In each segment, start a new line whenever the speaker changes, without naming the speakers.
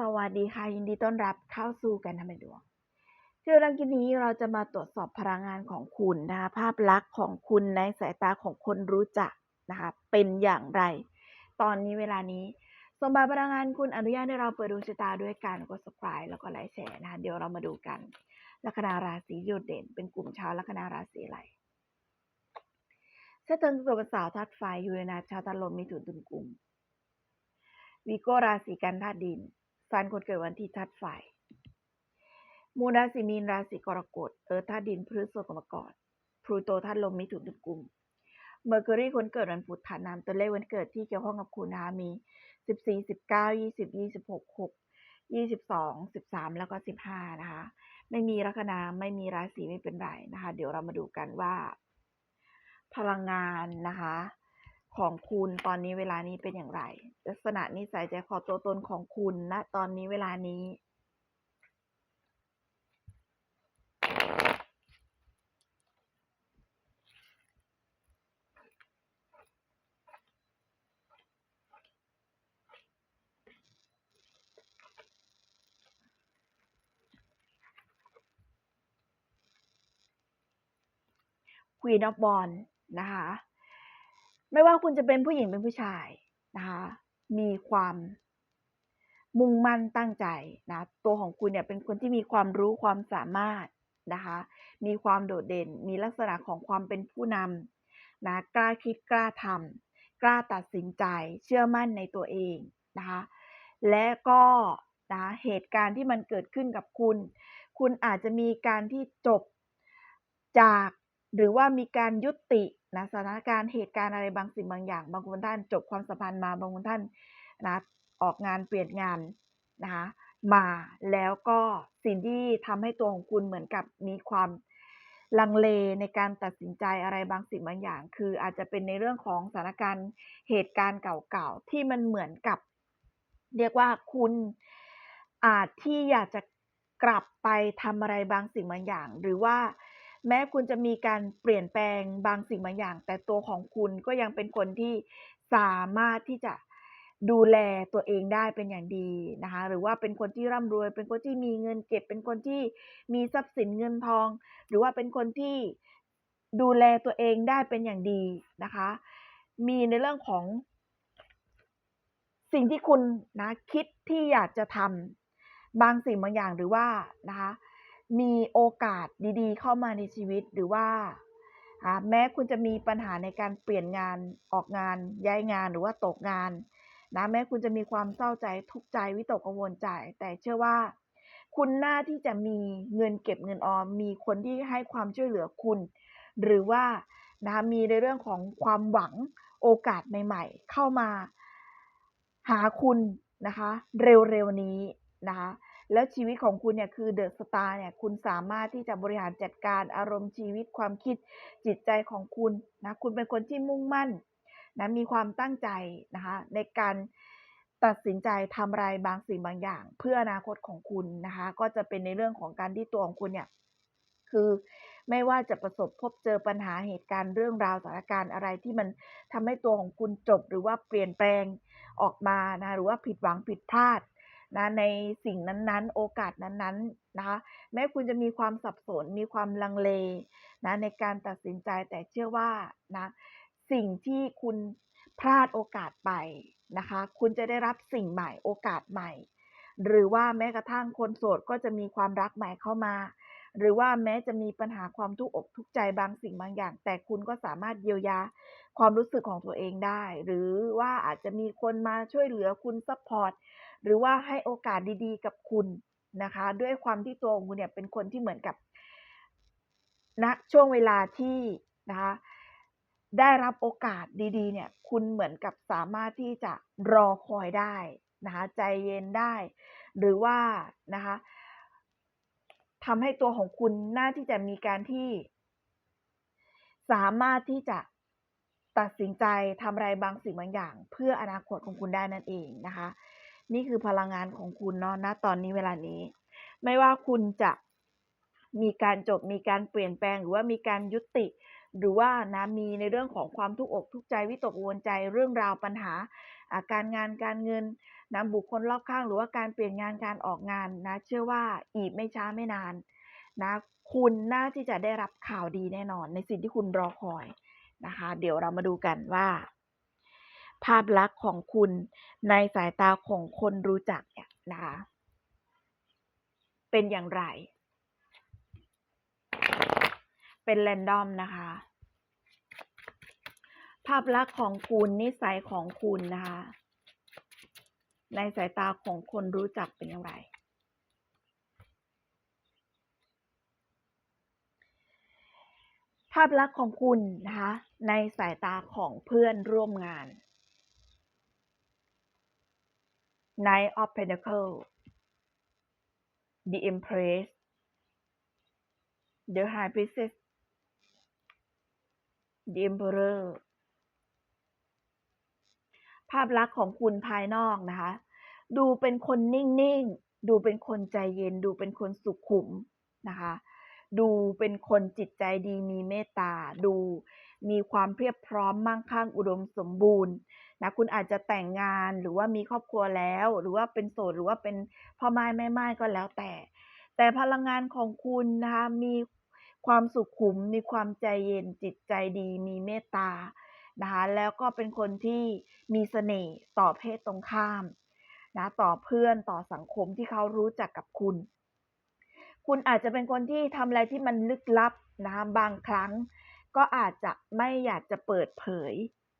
สวัสดีค่ะ ยินดีต้อนรับเข้าสู่การทำนายดวงที่เรากินนี้เราจะมาตรวจสอบพลังงานของคุณนะคะภาพลักษณ์ของคุณในสายตาของคนรู้จักนะคะเป็นอย่างไร ตอนนี้เวลานี้สมบัติพลังงานคุณอนุญาตให้เราเปิดดวงชะตาด้วยการกด subscribe แล้วก็ไลค์แชร์นะคะเดี๋ยวเรามาดูกันลัคนาราศีโดดเด่น เป็นกลุ่มชาวลัคนาราศีอะไรเซตันตัวเป็นสาวธาตุไฟยูเรนัสชาวธาตุลมมีถุนตุนกลุ่มวีโกราศีกันธาตุดิน ซันคนเกิดวันที่ธาตุไฟมูนราศีมีนราศีกรกฎเอิร์ธธาตุดินพฤษภกรกฎพลูโตธาตุลมมิถุนกุมเมอร์คิวรีคนเกิดวันพุธฐานนามตัวเลขวันเกิดที่เกี่ยวข้องกับคุณนะคะมี 14 19 20 26 6 22 13 แล้วก็ 15 นะคะ ไม่มีลัคนาไม่มีราศีไม่เป็นไรนะคะ เดี๋ยวเรามาดูกันว่า พลังงานนะคะ ของคุณตอนนี้เวลานี้เป็นอย่างไร ลักษณะนิสัยใจคอตัวตนของคุณณตอนนี้เวลานี้ Queen of b o n นะคะ ไม่ว่าคุณจะเป็นผู้หญิงเป็นผู้ชายนะคะมีความมุ่งมั่นตั้งใจนะตัวของคุณเนี่ยเป็นคนที่มีความรู้ความสามารถนะคะมีความโดดเด่น มีลักษณะของความเป็นผู้นำนะกล้าคิดกล้าทำกล้าตัดสินใจเชื่อมั่นในตัวเองนะคะและก็นะเหตุการณ์ที่มันเกิดขึ้นกับคุณ คุณอาจจะมีการที่จบจาก หรือว่ามีการยุติ นะสถานการณ์เหตุการณ์อะไรบางสิ่งบางอย่าง บางคนท่านจบความสัมพันธ์มาบางคนท่านนะออกงานเปลี่ยนงานนะคะมาแล้วก็สิ่งที่ทำให้ตัวของคุณเหมือนกับมีความลังเลในการตัดสินใจอะไรบางสิ่งบางอย่าง คืออาจจะเป็นในเรื่องของสถานการณ์เหตุการณ์เก่าๆที่มันเหมือนกับ เรียกว่าคุณอาจที่อยากจะกลับไปทำอะไรบางสิ่งบางอย่าง หรือว่า แม้คุณจะมีการเปลี่ยนแปลงบางสิ่งบางอย่าง แต่ตัวของคุณก็ยังเป็นคนที่สามารถที่จะดูแลตัวเองได้เป็นอย่างดีนะคะ หรือว่าเป็นคนที่ร่ำรวย เป็นคนที่มีเงินเก็บ เป็นคนที่มีทรัพย์สินเงินทอง หรือว่าเป็นคนที่ดูแลตัวเองได้เป็นอย่างดีนะคะ มีในเรื่องของสิ่งที่คุณนะคิดที่อยากจะทำบางสิ่งบางอย่างหรือว่านะคะ มีโอกาสดีๆ เข้ามาในชีวิตหรือว่าแม้คุณจะมีปัญหาในการเปลี่ยนงานออกงานย้ายงานหรือว่าตกงานนะแม้คุณจะมีความเศร้าใจทุกข์ใจวิตกกังวลใจ แต่เชื่อว่า คุณน่าที่จะมีเงินเก็บเงินออม มีคนที่ให้ความช่วยเหลือคุณ หรือว่านะมีในเรื่องของความหวังโอกาสใหม่ๆ เข้ามาหาคุณนะคะ เร็วๆนี้นะคะ แล้วชีวิตของคุณเนี่ยคือเดอะสตาร์เนี่ยคุณสามารถที่จะบริหารจัดการอารมณ์ชีวิตความคิดจิตใจของคุณนะคุณเป็นคนที่มุ่งมั่นนะมีความตั้งใจนะคะในการตัดสินใจทำอะไรบางสิ่งบางอย่าง เพื่ออนาคตของคุณนะคะก็จะเป็นในเรื่องของการที่ตัวของคุณเนี่ยคือไม่ว่าจะประสบพบเจอปัญหาเหตุการณ์เรื่องราวสถานการณ์อะไรที่มันทำให้ตัวของคุณจบหรือว่าเปลี่ยนแปลงออกมานะหรือว่าผิดหวังผิดพลาด นะในสิ่งนั้นๆ โอกาสนั้นๆนะคะแม้คุณจะมีความสับสนมีความลังเลนะในการตัดสินใจแต่เชื่อว่านะสิ่งที่คุณพลาดโอกาสไปนะคะคุณจะได้รับสิ่งใหม่โอกาสใหม่ หรือว่าแม้กระทั่งคนโสดก็จะมีความรักใหม่เข้ามา หรือว่าแม้จะมีปัญหาความทุกข์อกทุกข์ใจบางสิ่งบางอย่าง แต่คุณก็สามารถเยียวยาความรู้สึกของตัวเองได้ หรือว่าอาจจะมีคนมาช่วยเหลือคุณซัพพอร์ต หรือว่าให้โอกาสดีๆ กับคุณนะคะ ด้วยความที่ตัวของคุณเนี่ยเป็นคนที่เหมือนกับณนะช่วงเวลาที่นะคะได้รับโอกาสดีๆ เนี่ย คุณเหมือนกับสามารถที่จะรอคอยได้นะคะใจเย็นได้ หรือว่านะคะทำให้ตัวของคุณน่าที่จะมีการที่ สามารถที่จะตัดสินใจทำอะไรบางสิ่งบางอย่าง เพื่ออนาคตของคุณได้นั่นเองนะคะ นี่คือพลังงานของคุณเนาะณตอนนี้เวลานี้ ไม่ว่าคุณจะมีการจบมีการเปลี่ยนแปลงหรือว่ามีการยุติ หรือว่านะมีในเรื่องของความทุกข์อกทุกข์ใจวิตกกังวลใจเรื่องราวปัญหาอาการงานการเงินนะบุคคลรอบข้างหรือว่าการเปลี่ยนงานการออกงานนะเชื่อว่าอีกไม่ช้าไม่นานนะคุณน่าที่จะได้รับข่าวดีแน่นอน ในสิ่งที่คุณรอคอยนะคะ เดี๋ยวเรามาดูกันว่า ภาพลักษณ์ของคุณในสายตาของคนรู้จักเนี่ยนะคะเป็นอย่างไร เป็นแรนดอมนะคะ ภาพลักษณ์ของคุณนิสัยของคุณนะคะ ในสายตาของคนรู้จักเป็นอย่างไรภาพลักษณ์ของคุณนะคะในสายตาของเพื่อนร่วมงาน Knight of Pentacles The Empress The High Priestess The Emperor ภาพลักษณ์ของคุณภายนอกนะคะ ดูเป็นคนนิ่งๆ ดูเป็นคนใจเย็น ดูเป็นคนสุขุมนะคะ ดูเป็นคนจิตใจดีมีเมตตา ดูมีความเพียบพร้อมมั่งคั่งอุดมสมบูรณ์ นะคุณอาจจะแต่งงานหรือว่ามีครอบครัวแล้ว หรือว่าเป็นโสดหรือว่าเป็นพ่อไม้แม่ไม้ก็แล้วแต่ แต่พลังงานของคุณนะคะมีความสุขุมมีความใจเย็นจิตใจดี มีเมตตานะคะแล้วก็เป็นคนที่มีเสน่ห์ต่อเพศตรงข้ามนะต่อเพื่อนต่อสังคมที่เขารู้จักกับคุณ คุณอาจจะเป็นคนที่ทำอะไรที่มันลึกลับนะคะบางครั้ง ก็อาจจะไม่อยากจะเปิดเผย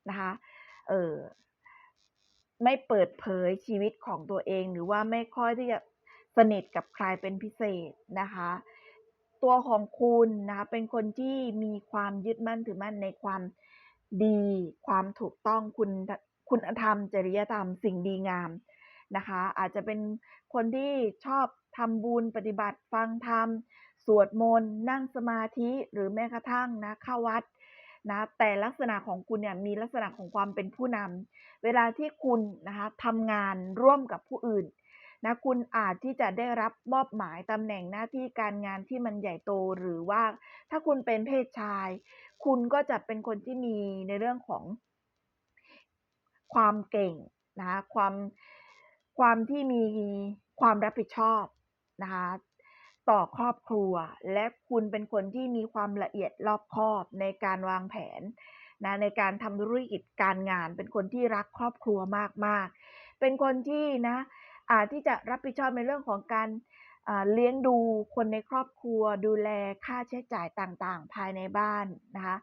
นะคะ เออไม่เปิดเผยชีวิตของตัวเอง หรือว่าไม่ค่อยที่จะสนิทกับใครเป็นพิเศษนะคะ ตัวของคุณนะคะเป็นคนที่มีความยึดมั่นถือมั่นในความดี ความถูกต้องคุณคุณธรรม จริยธรรมสิ่งดีงามนะคะ อาจจะเป็นคนที่ชอบทำบุญปฏิบัติฟังธรรม สวดมนต์นั่งสมาธิหรือแม้กระทั่งนะเข้าวัด นะแต่ลักษณะของคุณเนี่ยมีลักษณะของความเป็นผู้นำเวลาที่คุณนะคะทำงานร่วมกับผู้อื่นนะคุณอาจที่จะได้รับมอบหมายตำแหน่งหน้าที่การงานที่มันใหญ่โตหรือว่าถ้าคุณเป็นเพศชาย คุณก็จะเป็นคนที่มีในเรื่องของ ความเก่งนะคะความความที่มีความรับผิดชอบนะคะ ต่อครอบครัว และคุณเป็นคนที่มีความละเอียดรอบคอบในการวางแผนนะในการทำธุรกิจการงาน เป็นคนที่รักครอบครัวมากๆ เป็นคนที่นะอาจที่จะรับผิดชอบในเรื่องของการเลี้ยงดูคนในครอบครัว ดูแลค่าใช้จ่ายต่างๆ ภายในบ้านนะคะ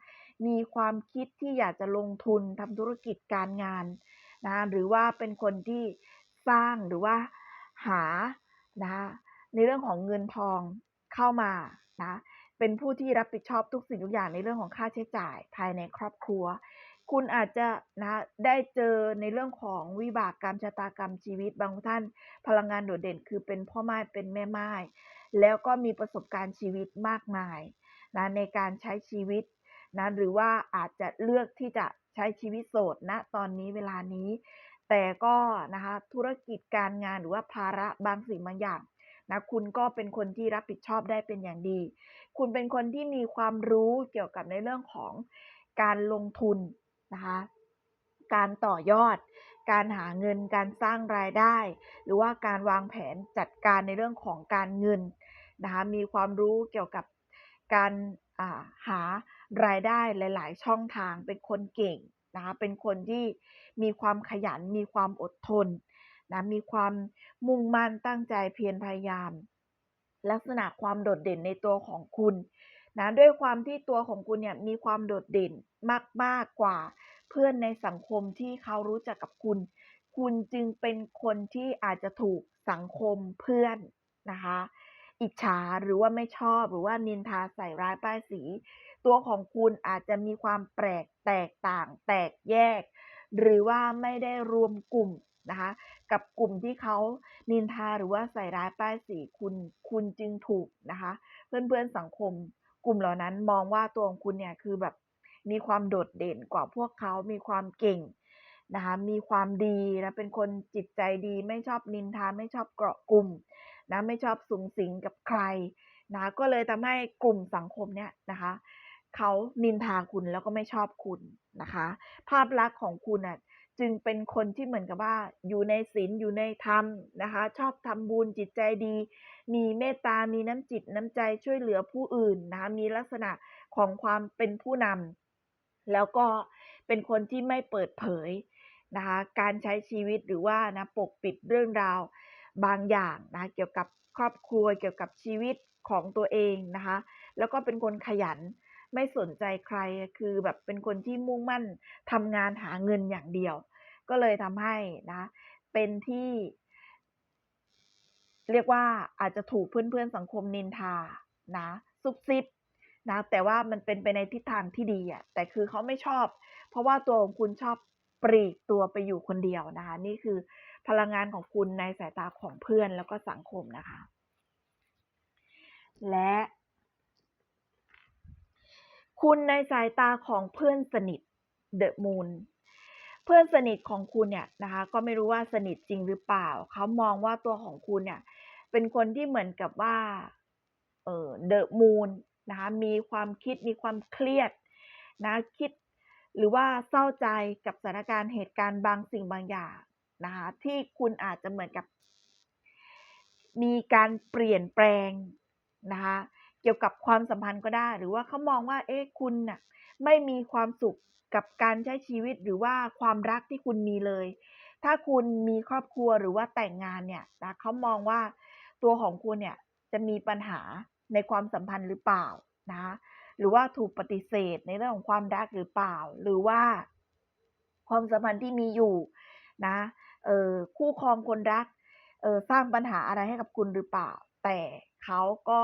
มีความคิดที่อยากจะลงทุนทำธุรกิจการงานนะหรือว่าเป็นคนที่สร้างหรือว่าหานะคะ ในเรื่องของเงินทองเข้ามานะเป็นผู้ที่รับผิดชอบทุกสิ่งทุกอย่างในเรื่องของค่าใช้จ่ายภายในครอบครัว คุณอาจจะนะได้เจอในเรื่องของวิบากกรรมชะตากรรมชีวิตบางท่าน พลังงานโดดเด่นคือเป็นพ่อไม้เป็นแม่ไม้แล้วก็มีประสบการณ์ชีวิตมากมายนะในการใช้ชีวิตนะหรือว่าอาจจะเลือกที่จะใช้ชีวิตโสดณนะตอนนี้เวลานี้ แต่ก็นะคะธุรกิจการงานหรือว่าภาระบางสิ่งบางอย่าง นะคุณก็เป็นคนที่รับผิดชอบได้เป็นอย่างดี คุณเป็นคนที่มีความรู้เกี่ยวกับในเรื่องของการลงทุนนะคะการต่อยอด การหาเงินการสร้างรายได้ หรือว่าการวางแผนจัดการในเรื่องของการเงินนะคะมีความรู้เกี่ยวกับการหารายได้หลาย ๆ ช่องทางเป็นคนเก่งนะคะเป็นคนที่มีความขยันมีความอดทน นะมีความมุ่งมั่นตั้งใจเพียรพยายาม ลักษณะความโดดเด่นในตัวของคุณนะด้วยความที่ตัวของคุณเนี่ยมีความโดดเด่นมากมากกว่า เพื่อนในสังคมที่เขารู้จักกับคุณ คุณจึงเป็นคนที่อาจจะถูกสังคมเพื่อนนะคะ อิจฉาหรือว่าไม่ชอบหรือว่านินทาใส่ร้ายป้ายสี ตัวของคุณอาจจะมีความแปลกแตกต่าง แตกแยก หรือว่าไม่ได้รวมกลุ่ม นะคะ กับกลุ่มที่เขานินทาหรือว่าใส่ร้ายป้ายสีคุณคุณจึงถูกนะคะ เพื่อนๆสังคม กลุ่มเหล่านั้นมองว่าตัวของคุณเนี่ยคือแบบมีความโดดเด่นกว่าพวกเขามีความเก่งนะคะมีความดีนะเป็นคนจิตใจดีไม่ชอบนินทาไม่ชอบเกาะกลุ่มนะไม่ชอบสูงสิงกับใครนะก็เลยทำให้กลุ่มสังคมเนี่ยนะคะเขานินทาคุณแล้วก็ไม่ชอบคุณนะคะ ภาพลักษณ์ของคุณอะ จึงเป็นคนที่เหมือนกับว่า อยู่ในศีลอยู่ในธรรมนะคะ ชอบทำบุญจิตใจดี มีเมตตา มีน้ำจิตน้ำใจช่วยเหลือผู้อื่นนะคะมีลักษณะของความเป็นผู้นำแล้วก็เป็นคนที่ไม่เปิดเผยนะคะการใช้ชีวิตหรือว่านะปกปิดเรื่องราวบางอย่างนะเกี่ยวกับครอบครัวเกี่ยวกับชีวิตของตัวเองนะคะแล้วก็เป็นคนขยันไม่สนใจใครคือแบบเป็นคนที่มุ่งมั่นทำงานหาเงินอย่างเดียว ก็เลยทำให้นะ เป็นที่ เรียกว่าอาจจะถูกเพื่อนๆสังคมนินทานะซุบซิบนะ แต่ว่ามันเป็นไปในทิศทางที่ดีอะแต่คือเขาไม่ชอบ เพราะว่าตัวของคุณชอบปลีกตัวไปอยู่คนเดียวนะคะ นี่คือพลังงานของคุณในสายตาของเพื่อนแล้วก็สังคมนะคะ และ คุณในสายตาของเพื่อนสนิท The Moon เพื่อนสนิทของคุณเนี่ยนะคะก็ไม่รู้ว่าสนิทจริงหรือเปล่า เขามองว่าตัวของคุณเนี่ยเป็นคนที่เหมือนกับว่าเออ The Moon นะคะมีความคิดมีความเครียดนะคิดหรือว่าเศร้าใจกับสถานการณ์เหตุการณ์บางสิ่งบางอย่างนะคะที่คุณอาจจะเหมือนกับ มีการเปลี่ยนแปลงนะคะเกี่ยวกับความสัมพันธ์ก็ได้ หรือว่าเขามองว่าเอ๊ะคุณน่ะ ไม่มีความสุขกับการใช้ชีวิตหรือว่าความรักที่คุณมีเลย ถ้าคุณมีครอบครัวหรือว่าแต่งงานเนี่ยนะเขามองว่าตัวของคุณเนี่ยจะมีปัญหาในความสัมพันธ์หรือเปล่านะหรือว่าถูกปฏิเสธในเรื่องของความรักหรือเปล่า หรือว่า ความสัมพันธ์ที่มีอยู่นะเออคู่ครองคนรักเออสร้างปัญหาอะไรให้กับคุณหรือเปล่า แต่เขาก็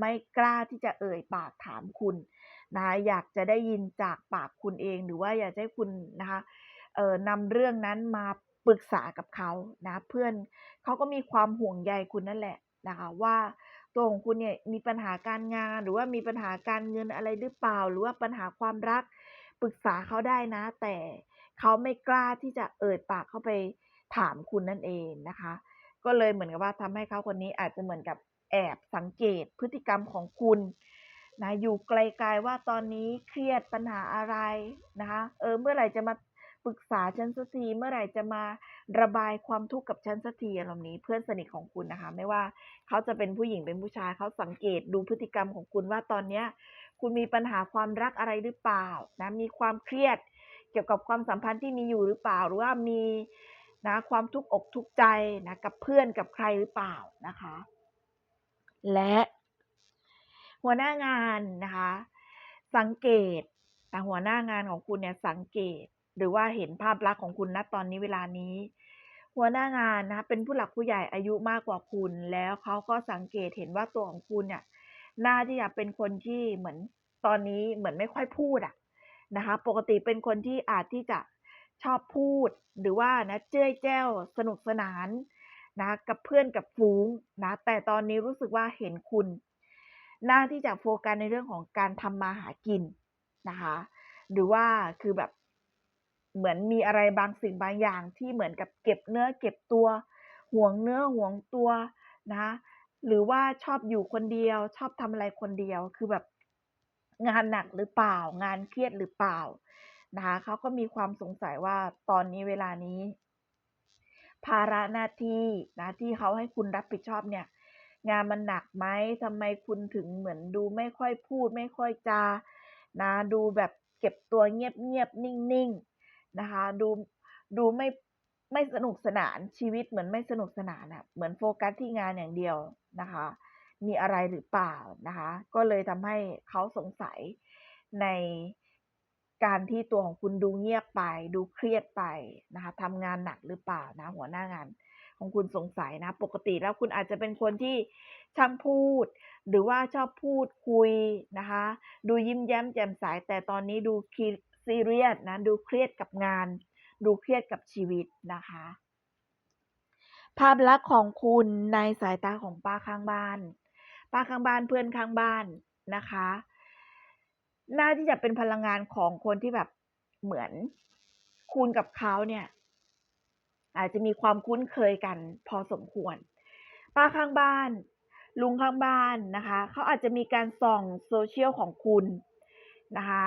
ไม่กล้าที่จะเอ่ยปากถามคุณ นะคะอยากจะได้ยินจากปากคุณเอง หรือว่าอยากจะให้คุณนะคะเอ่อนำเรื่องนั้นมาปรึกษากับเขานะเพื่อนเขาก็มีความห่วงใยคุณนั่นแหละนะคะว่าตัวของคุณเนี่ยมีปัญหาการงาน หรือว่ามีปัญหาการเงินอะไรหรือเปล่า หรือว่าปัญหาความรักปรึกษาเขาได้นะ แต่เขาไม่กล้าที่จะเอ่ยปากเข้าไปถามคุณนั่นเองนะคะ ก็เลยเหมือนกับว่าทำให้เขาคนนี้อาจจะเหมือนกับแอบสังเกตพฤติกรรมของคุณ นะอยู่ไกลๆว่าตอนนี้เครียดปัญหาอะไรนะคะเออเมื่อไหร่จะมาปรึกษาฉันสักทีเมื่อไหร่จะมาระบายความทุกข์กับฉันสักทีอารมณ์นี้เพื่อนสนิทของคุณนะคะ ไม่ว่าเขาจะเป็นผู้หญิงเป็นผู้ชายเขาสังเกตดูพฤติกรรมของคุณว่าตอนเนี้ยคุณมีปัญหาความรักอะไรหรือเปล่านะมีความเครียดเกี่ยวกับความสัมพันธ์ที่มีอยู่หรือเปล่า หรือว่ามีนะความทุกข์อกทุกข์ใจนะกับเพื่อนกับใครหรือเปล่านะคะ และ หัวหน้างานนะคะ สังเกตนะหัวหน้างานของคุณเนี่ยสังเกต หรือว่าเห็นภาพลักษณ์ของคุณณตอนนี้เวลานี้ หัวหน้างานนะคะเป็นผู้หลักผู้ใหญ่อายุมากกว่าคุณ แล้วเขาก็สังเกตเห็นว่าตัวของคุณเนี่ยน่าที่จะเป็นคนที่เหมือนตอนนี้เหมือนไม่ค่อยพูดอะนะคะ ปกติเป็นคนที่อาจที่จะชอบพูด หรือว่านะเจ้ยแจ้วสนุกสนานนะกับเพื่อนกับฝูงนะแต่ตอนนี้รู้สึกว่าเห็นคุณ น่าที่จะโฟกัสในเรื่องของการทำมาหากินนะคะ หรือว่าคือแบบเหมือนมีอะไรบางสิ่งบางอย่างที่เหมือนกับเก็บเนื้อเก็บตัวห่วงเนื้อห่วงตัวนะคะหรือว่าชอบอยู่คนเดียว ชอบทำอะไรคนเดียวคือแบบงานหนักหรือเปล่า งานเครียดหรือเปล่านะคะเขาก็มีความสงสัยว่าตอนนี้เวลานี้ ภาระหน้าที่นะที่เขาให้คุณรับผิดชอบเนี่ย งานมันหนักไหมทำไมคุณถึงเหมือนดูไม่ค่อยพูด ไม่ค่อยจา นะ ดูแบบเก็บตัวเงียบๆนิ่งๆ นะคะ ดูดูไม่ไม่สนุกสนานชีวิตเหมือนไม่สนุกสนานอะเหมือนโฟกัสที่งานอย่างเดียวนะคะ มีอะไรหรือเปล่านะคะ ก็เลยทำให้เขาสงสัยในการที่ตัวของคุณดูเงียบไป ดูเครียดไปนะคะทำงานหนักหรือเปล่านะหัวหน้างาน ของคุณสงสัยนะ ปกติแล้วคุณอาจจะเป็นคนที่ช่างพูด หรือว่าชอบพูดคุยนะคะ ดูยิ้มแย้มแจ่มใสแต่ตอนนี้ดูคีซีเรียสนะดูเครียดกับงาน ดูเครียดกับชีวิตนะคะ ภาพลักษณ์ของคุณในสายตาของป้าข้างบ้าน ป้าข้างบ้านเพื่อนข้างบ้านนะคะน่าที่จะเป็นพลังงานของคนที่แบบเหมือนคุณกับเขาเนี่ย อาจจะมีความคุ้นเคยกันพอสมควร ป้าข้างบ้าน ลุงข้างบ้านนะคะเขาอาจจะมีการส่อง social ของคุณนะคะ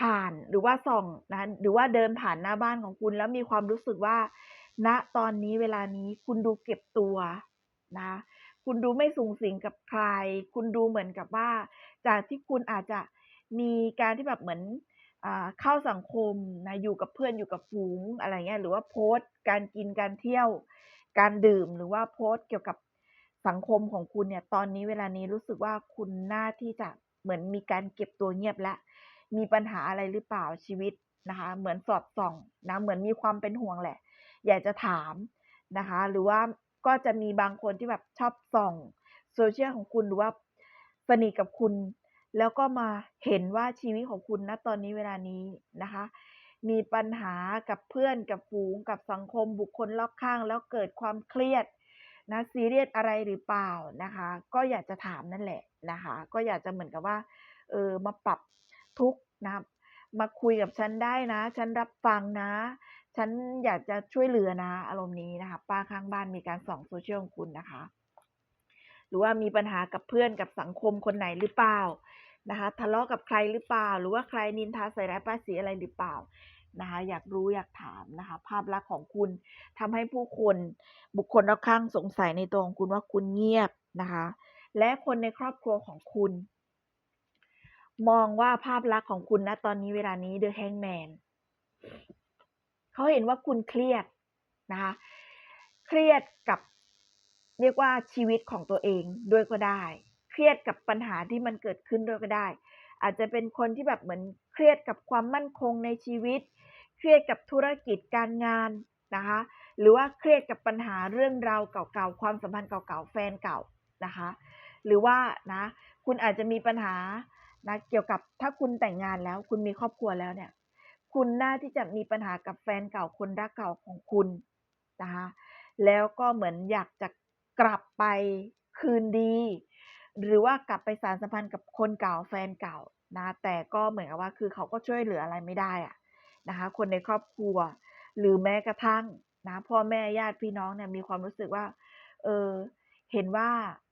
ผ่านหรือว่าส่องนะหรือว่าเดินผ่านหน้าบ้านของคุณ แล้วมีความรู้สึกว่าณตอนนี้เวลานี้คุณดูเก็บตัวนะคุณดูไม่สุงสิงกับใคร คุณดูเหมือนกับว่า จากที่คุณอาจจะมีการที่แบบเหมือน เข้าสังคมนะอยู่กับเพื่อนอยู่กับฝูงอะไรเงี้ยหรือว่าโพสต์การกินการเที่ยว การดื่มหรือว่าโพสต์เกี่ยวกับสังคมของคุณเนี่ยตอนนี้เวลานี้รู้สึกว่าคุณน่าที่จะเหมือนมีการเก็บตัวเงียบแล้วมีปัญหาอะไรหรือเปล่าชีวิตนะคะ เหมือนสอดส่องนะเหมือนมีความเป็นห่วงแหละ อยากจะถามนะคะ หรือว่าก็จะมีบางคนที่แบบชอบส่องโซเชียลของคุณหรือว่าสนิทกับคุณ แล้วก็มาเห็นว่าชีวิตของคุณณตอนนี้เวลานี้นะคะ มีปัญหากับเพื่อนกับฝูงกับสังคมบุคคลรอบข้าง แล้วเกิดความเครียดนะซีเรียสอะไรหรือเปล่านะคะ ก็อยากจะถามนั่นแหละนะคะ ก็อยากจะเหมือนกับว่าเออมาปรับทุกนะมาคุยกับฉันได้นะ ฉันรับฟังนะ ฉันอยากจะช่วยเหลือนะ อารมณ์นี้นะคะ ป้าข้างบ้านมีการส่องโซเชียลของคุณนะคะ หรือว่ามีปัญหากับเพื่อนกับสังคมคนไหนหรือเปล่านะคะทะเลาะกับใครหรือเปล่า หรือว่าใครนินทาใส่ร้ายป้ายสีอะไรหรือเปล่านะคะอยากรู้อยากถามนะคะภาพลักษณ์ของคุณทำให้ผู้คนบุคคลรอบข้างสงสัยในตัวของคุณว่าคุณเงียบนะคะและคนในครอบครัวของคุณ มองว่าภาพลักษณ์ของคุณณตอนนี้เวลานี้ The Hangman เขาเห็นว่าคุณเครียดนะคะเครียดกับ เรียกว่าชีวิตของตัวเองด้วยก็ได้ เครียดกับปัญหาที่มันเกิดขึ้นด้วยก็ได้ อาจจะเป็นคนที่แบบเหมือนเครียดกับความมั่นคงในชีวิต เครียดกับธุรกิจการงานนะคะ หรือว่าเครียดกับปัญหาเรื่องราวเก่าๆความสัมพันธ์เก่าๆแฟนเก่านะคะ หรือว่านะคุณอาจจะมีปัญหานะเกี่ยวกับถ้าคุณแต่งงานแล้ว คุณมีครอบครัวแล้วเนี่ย คุณน่าที่จะมีปัญหากับแฟนเก่าคนรักเก่าของคุณนะคะแล้วก็เหมือนอยากจะ กลับไปคืนดี หรือว่ากลับไปสารสัมพันธ์กับคนเก่าแฟนเก่านะแต่ก็เหมือนกับว่าคือเขาก็ช่วยเหลืออะไรไม่ได้อะนะคะคนในครอบครัว หรือแม้กระทั่งนะพ่อแม่ญาติพี่น้องเนี่ยมีความรู้สึกว่าเออเห็นว่า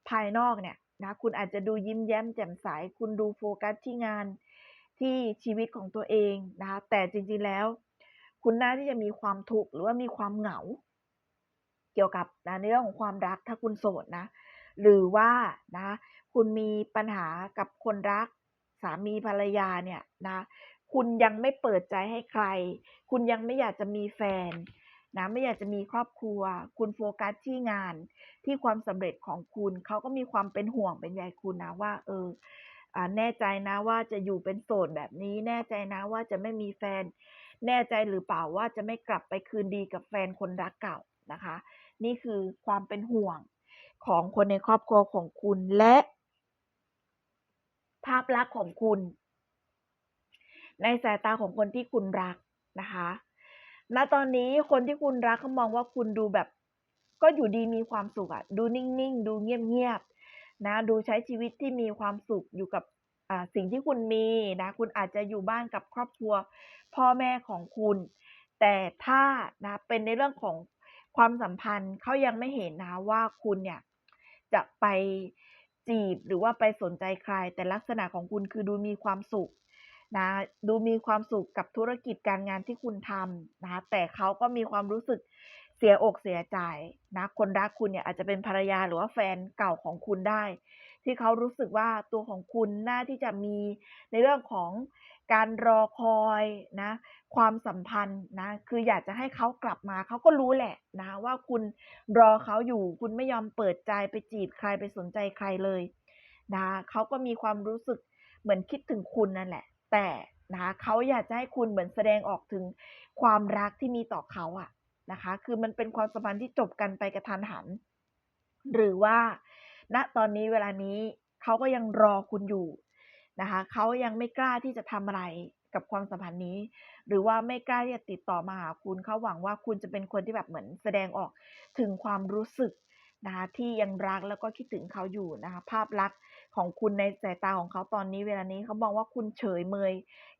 ภายนอกเนี่ยนะคุณอาจจะดูยิ้มแย้มแจ่มใสคุณดูโฟกัสที่งานที่ชีวิตของตัวเองนะคะแต่จริงๆแล้ว คุณน่าที่จะมีความทุกข์หรือว่ามีความเหงา เกี่ยวกับนะในเรื่องของความรักถ้าคุณโสดนะ หรือว่านะคุณมีปัญหากับคนรักสามีภรรยาเนี่ยนะคุณยังไม่เปิดใจให้ใคร คุณยังไม่อยากจะมีแฟนนะไม่อยากจะมีครอบครัว คุณโฟกัสที่งาน ที่ความสำเร็จของคุณ เขาก็มีความเป็นห่วงเป็นใยคุณนะว่าเอออแน่ใจนะว่าจะอยู่เป็นโสดแบบนี้ แน่ใจนะว่าจะไม่มีแฟน แน่ใจหรือเปล่าว่าจะไม่กลับไปคืนดีกับแฟนคนรักเก่า นะคะ นี่คือความเป็นห่วงของคนในครอบครัวของคุณและ ภาพลักษณ์ของคุณ ในสายตาของคนที่คุณรักนะคะ ณ ตอนนี้คนที่คุณรักเขามองว่าคุณดูแบบ ก็อยู่ดีมีความสุขอะดูนิ่งๆ ดูเงียบๆ นะ ดูใช้ชีวิตที่มีความสุขอยู่กับสิ่งที่คุณมีนะ คุณอาจจะอยู่บ้านกับครอบครัว พ่อแม่ของคุณ แต่ถ้านะเป็นในเรื่องของ ความสัมพันธ์เขายังไม่เห็นนะคะว่าคุณเนี่ยจะไปจีบหรือว่าไปสนใจใคร แต่ลักษณะของคุณคือดูมีความสุขนะดูมีความสุขกับธุรกิจการงานที่คุณทำนะคะแต่เขาก็มีความรู้สึกเสียอกเสียใจนะคนรักคุณเนี่ยอาจจะเป็นภรรยาหรือว่าแฟนเก่าของคุณได้ ที่เขารู้สึกว่าตัวของคุณน่าที่จะมีในเรื่องของการรอคอยนะ ความสัมพันธ์นะ คืออยากจะให้เขากลับมาเขาก็รู้แหละนะว่าคุณรอเขาอยู่ คุณไม่ยอมเปิดใจไปจีบใครไปสนใจใครเลยนะเขาก็มีความรู้สึกเหมือนคิดถึงคุณนั่นแหละ แต่นะเขาอยากจะให้คุณเหมือนแสดงออกถึงความรักที่มีต่อเขาอะนะคะ คือมันเป็นความสัมพันธ์ที่จบกันไปกระทันหัน หรือว่า ณตอนนี้เวลานี้เขาก็ยังรอคุณอยู่นะคะเขายังไม่กล้าที่จะทำอะไรกับความสัมพันธ์นี้ หรือว่าไม่กล้าที่จะติดต่อมาหาคุณเขาหวังว่าคุณจะเป็นคนที่แบบเหมือนแสดงออกถึงความรู้สึกนะคะที่ยังรักแล้วก็คิดถึงเขาอยู่นะคะภาพลักษณ์ของคุณในสายตาของเขาตอนนี้ เวลานี้เขามองว่าคุณเฉยเมย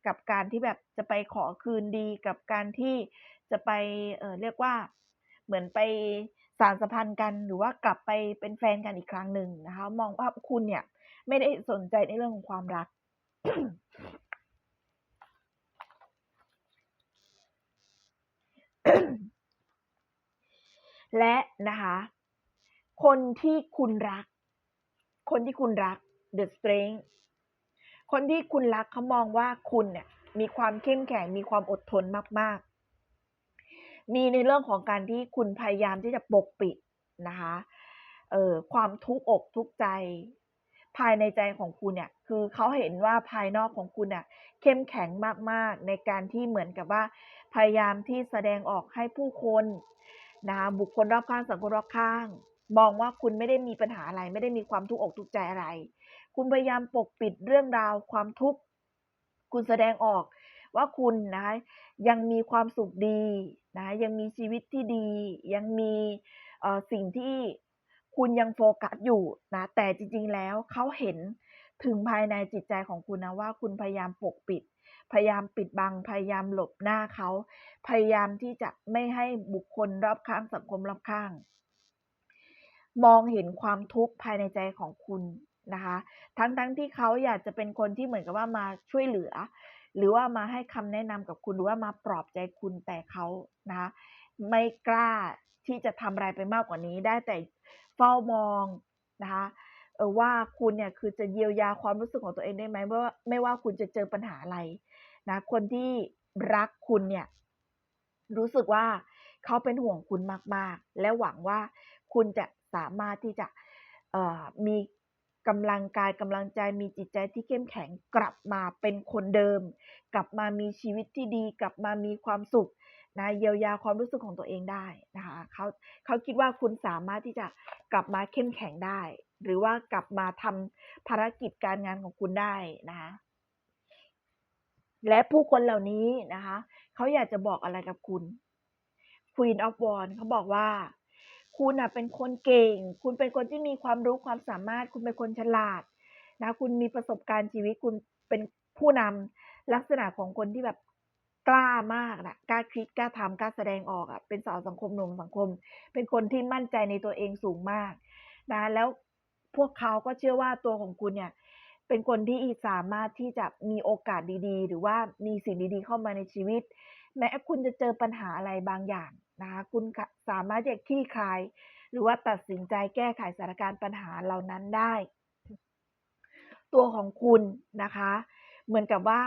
กับการที่แบบจะไปขอคืนดีกับการที่จะไปเออเรียกว่าเหมือนไป สารสัมพันธ์กันหรือว่ากลับไปเป็นแฟนกันอีกครั้งหนึ่งนะคะ มองว่าคุณเนี่ย ไม่ได้สนใจในเรื่องของความรัก และนะคะ คนที่คุณรัก คนที่คุณรัก the strength คนที่คุณรักเขามองว่าคุณเนี่ย มีความเข้มแข็งมีความอดทนมาก ๆ มีในเรื่องของการที่คุณพยายามที่จะปกปิดนะคะเอ่อความทุกข์อกทุกข์ใจ ภายในใจของคุณเนี่ย คือเขาเห็นว่าภายนอกของคุณน่ะเข้มแข็งมากๆ ในการที่เหมือนกับว่า พยายามที่แสดงออกให้ผู้คนนะคะบุคคลรอบข้างสังคมรอบข้าง มองว่าคุณไม่ได้มีปัญหาอะไร ไม่ได้มีความทุกข์อกทุกข์ใจอะไร คุณพยายามปกปิดเรื่องราวความทุกข์ คุณแสดงออกว่าคุณนะคะยังมีความสุขดี นะยังมีชีวิตที่ดี ยังมีสิ่งที่คุณยังโฟกัสอยู่นะแต่จริง ๆ แล้วเขาเห็นถึงภายในจิตใจของคุณนะว่าคุณพยายามปกปิด พยายามปิดบัง พยายามหลบหน้าเขา พยายามที่จะไม่ให้บุคคลรอบข้างสังคมรอบข้าง มองเห็นความทุกข์ภายในใจของคุณนะคะ ทั้งๆที่เขาอยากจะเป็นคนที่เหมือนกับว่ามาช่วยเหลือ หรือว่ามาให้คำแนะนำกับคุณหรือว่ามาปลอบใจคุณแต่เขานะคะไม่กล้าที่จะทำอะไรไปมากกว่านี้ ได้แต่เฝ้ามองนะคะว่าคุณเนี่ยคือจะเยียวยาความรู้สึกของตัวเองได้ไหมไม่ว่าไม่ว่าคุณจะเจอปัญหาอะไรนะคนที่รักคุณเนี่ยรู้สึกว่าเขาเป็นห่วงคุณมาก ๆ และหวังว่าคุณจะสามารถที่จะมี กำลังกายกำลังใจมีจิตใจที่เข้มแข็งกลับมาเป็นคนเดิม กลับมามีชีวิตที่ดี กลับมามีความสุขนะเยียวยาความรู้สึกของตัวเองได้นะคะเขาเขาคิดว่าคุณสามารถที่จะกลับมาเข้มแข็งได้ หรือว่ากลับมาทำภารกิจการงานของคุณได้นะคะและผู้คนเหล่านี้นะคะเขาอยากจะบอกอะไรกับคุณ Queen of w a n d เขาบอกว่า คุณน่ะเป็นคนเก่ง คุณเป็นคนที่มีความรู้ความสามารถ คุณเป็นคนฉลาดนะคุณมีประสบการณ์ชีวิตคุณเป็นผู้นำลักษณะของคนที่แบบกล้ามากนะกล้าคิดกล้าทำกล้าแสดงออกอะเป็นสาวสังคมหนุ่มสังคม เป็นคนที่มั่นใจในตัวเองสูงมากนะแล้วพวกเขาก็เชื่อว่าตัวของคุณเนี่ย เป็นคนที่สามารถที่จะมีโอกาสดีๆ หรือว่ามีสิ่งดีๆ เข้ามาในชีวิต แม้คุณจะเจอปัญหาอะไรบางอย่างนะคะคุณสามารถจะคลี่คลาย หรือว่าตัดสินใจแก้ไขสถานการณ์ปัญหาเหล่านั้นได้ ตัวของคุณนะคะ เหมือนกับว่า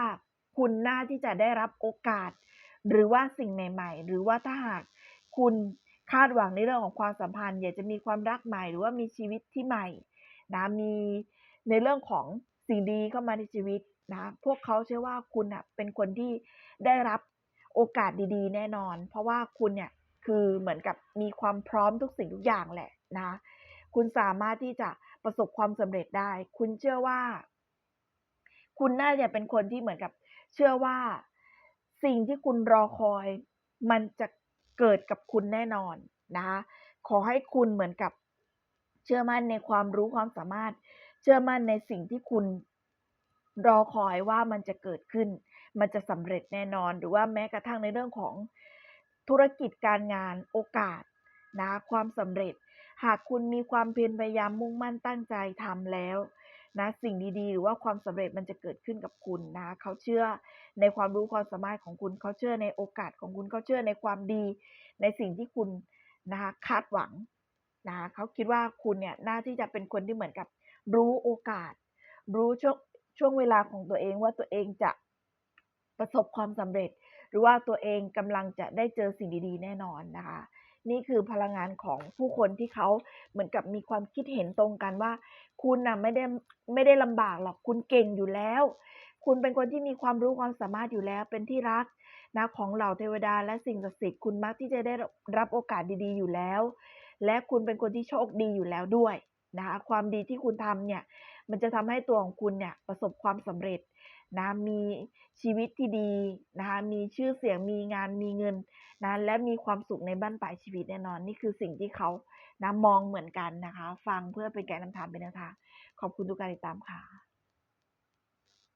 คุณน่าที่จะได้รับโอกาส หรือว่าสิ่งใหม่ ๆ หรือว่าถ้าหากคุณคาดหวังในเรื่องของความสัมพันธ์ อยากจะมีความรักใหม่ หรือว่ามีชีวิตที่ใหม่นะมีในเรื่องของสิ่งดีเข้ามาในชีวิตนะพวกเขาเชื่อว่าคุณน่ะเป็นคนที่ได้รับ โอกาสดีๆ แน่นอน เพราะว่าคุณเนี่ยคือเหมือนกับมีความพร้อมทุกสิ่งทุกอย่างแหละนะ คุณสามารถที่จะประสบความสำเร็จได้ คุณเชื่อว่า คุณน่าจะเป็นคนที่เหมือนกับ เชื่อว่าสิ่งที่คุณรอคอย มันจะเกิดกับคุณแน่นอนนะคะขอให้คุณเหมือนกับเชื่อมั่นในความรู้ความสามารถ เชื่อมั่นในสิ่งที่คุณรอคอยว่ามันจะเกิดขึ้น มันจะสำเร็จแน่นอน หรือว่าแม้กระทั่งในเรื่องของธุรกิจการงานโอกาสนะความสำเร็จ หากคุณมีความเพียรพยายามมุ่งมั่นตั้งใจทำแล้วนะสิ่งดีๆ หรือว่าความสำเร็จมันจะเกิดขึ้นกับคุณนะเขาเชื่อในความรู้ความสามารถของคุณเขาเชื่อในโอกาสของคุณเขาเชื่อในความดี ในสิ่งที่คุณนะคะคาดหวังนะเขาคิดว่าคุณเนี่ยน่าที่จะเป็นคนที่เหมือนกับรู้โอกาส รู้ช่วงช่วงเวลาของตัวเองว่าตัวเองจะ ประสบความสำเร็จ หรือว่าตัวเองกำลังจะได้เจอสิ่งดีๆ แน่นอนนะคะ นี่คือพลังงานของผู้คนที่เขาเหมือนกับมีความคิดเห็นตรงกันว่า คุณน่ะไม่ได้ไม่ได้ลำบากหรอกคุณเก่งอยู่แล้ว คุณเป็นคนที่มีความรู้ความสามารถอยู่แล้วเป็นที่รักนะของเหล่าเทวดาและสิ่งศักดิ์สิทธิ์คุณมักที่จะได้รับโอกาสดีๆ อยู่แล้ว และคุณเป็นคนที่โชคดีอยู่แล้วด้วยนะคะความดีที่คุณทำเนี่ยมันจะทำให้ตัวของคุณเนี่ยประสบความสำเร็จ นะมีชีวิตที่ดีนะคะมีชื่อเสียงมีงานมีเงินนะและมีความสุขในบ้านปลายชีวิตแน่นอน นี่คือสิ่งที่เขานะมองเหมือนกันนะคะ ฟังเพื่อเป็นการนำทางเป็นแนวทางขอบคุณทุกการติดตามค่ะ